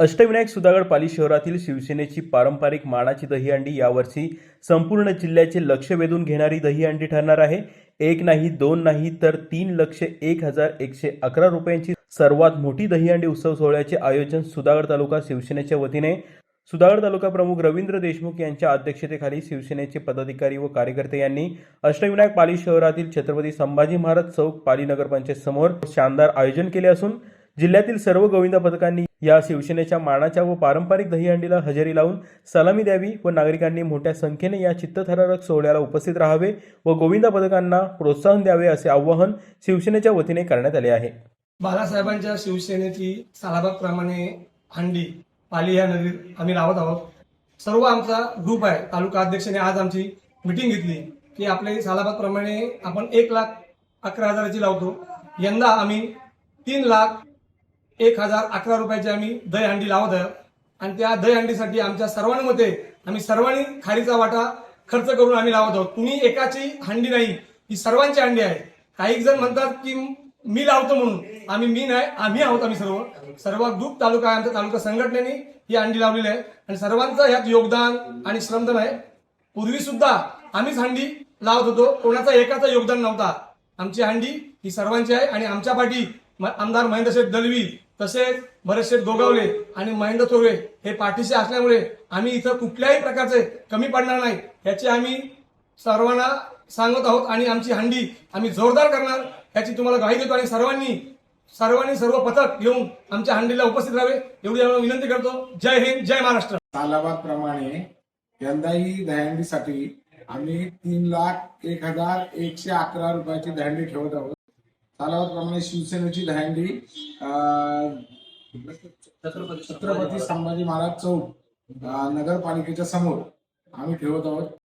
अष्टविनायक सुधागड पाली शहरातील शिवसेनेची पारंपरिक मानाची दहीहंडी यावर्षी संपूर्ण जिल्ह्याचे लक्ष वेधून घेणारी दहीहंडी ठरणार आहे. एक नाही दोन नाही तर तीन लक्ष एक हजार एकशे अकरा रुपयांची सर्वात मोठी दहीहंडी उत्सव सोहळ्याचे आयोजन सुधागड तालुका शिवसेनेच्या वतीने सुधागड तालुका प्रमुख रवींद्र देशमुख यांच्या अध्यक्षतेखाली शिवसेनेचे पदाधिकारी व कार्यकर्ते यांनी अष्टविनायक पाली शहरातील छत्रपती संभाजी महाराज चौक पाली नगरपंचायत समोर शानदार आयोजन केले असून जिल्ह्यातील सर्व गोविंदा पथकांनी या शिवसेनेच्या मानाच्या व पारंपरिक दहीहंडीला हजेरी लावून सलामी द्यावी व नागरिकांनी मोठ्या संख्येने या चित्तथरारक सोहळ्याला उपस्थित राहावे व गोविंदा पथकांना प्रोत्साहन द्यावे असे आवाहन शिवसेनेच्या वतीने करण्यात आले आहे. बाळासाहेबांच्या शिवसेनेची सालाबागप्रमाणे हंडी पाली या नदीत आम्ही लावत आहोत. सर्व आमचा ग्रुप आहे. तालुका अध्यक्षाने आज आमची मिटिंग घेतली की आपले सालाबागप्रमाणे आपण एक लाख अकरा हजाराची लावतो. यंदा आम्ही तीन लाख एक हजार अकरा रुपयाची आम्ही दहीहंडी लावत आहोत आणि त्या दहीहंडीसाठी आमच्या सर्वांमध्ये आम्ही सर्वांनी खारीचा वाटा खर्च करून आम्ही लावत आहोत. कुणी एकाची हंडी नाही ही सर्वांची हंडी आहे. काही जण म्हणतात की मी लावतो म्हणून. आम्ही मी नाही आम्ही आहोत आम्ही सर्व. सर्व ग्रुप तालुका आहे आमच्या तालुका संघटनेने ही अंडी लावलेली आहे. आणि सर्वांचं ह्यात योगदान आणि श्रमदान आहे. पूर्वी सुद्धा आम्हीच हंडी लावत होतो. कोणाचा एकाचा योगदान नव्हता. आमची हंडी ही सर्वांची आहे. आणि आमच्या पाठी आमदार महेंद्र शेठ दलवी तसेच भरत गोगावले आणि महेंद्र थोरवे हे पाठीशी असल्यामुळे आम्ही इथं कुठल्याही प्रकारचे कमी पडणार नाही याची आम्ही सर्वांना सांगत आहोत आणि आमची हंडी आम्ही जोरदार करणार याची तुम्हाला ग्वाही देतो आणि सर्वांनी सर्वांनी सर्व पथक घेऊन आमच्या हंडीला उपस्थित राहावे एवढी आम्ही विनंती करतो. जय हिंद जय महाराष्ट्र. तालाबाद प्रमाणे यंदाही दहंडीसाठी आम्ही तीन लाख एक हजार एकशे अकरा रुपयाची दहंडी ठेवत आहोत. तालावाप्रमाणे शिवसेनेची दहीहंडी छत्रपती संभाजी महाराज चौक नगरपालिकेच्या समोर आम्ही ठेवत आहोत.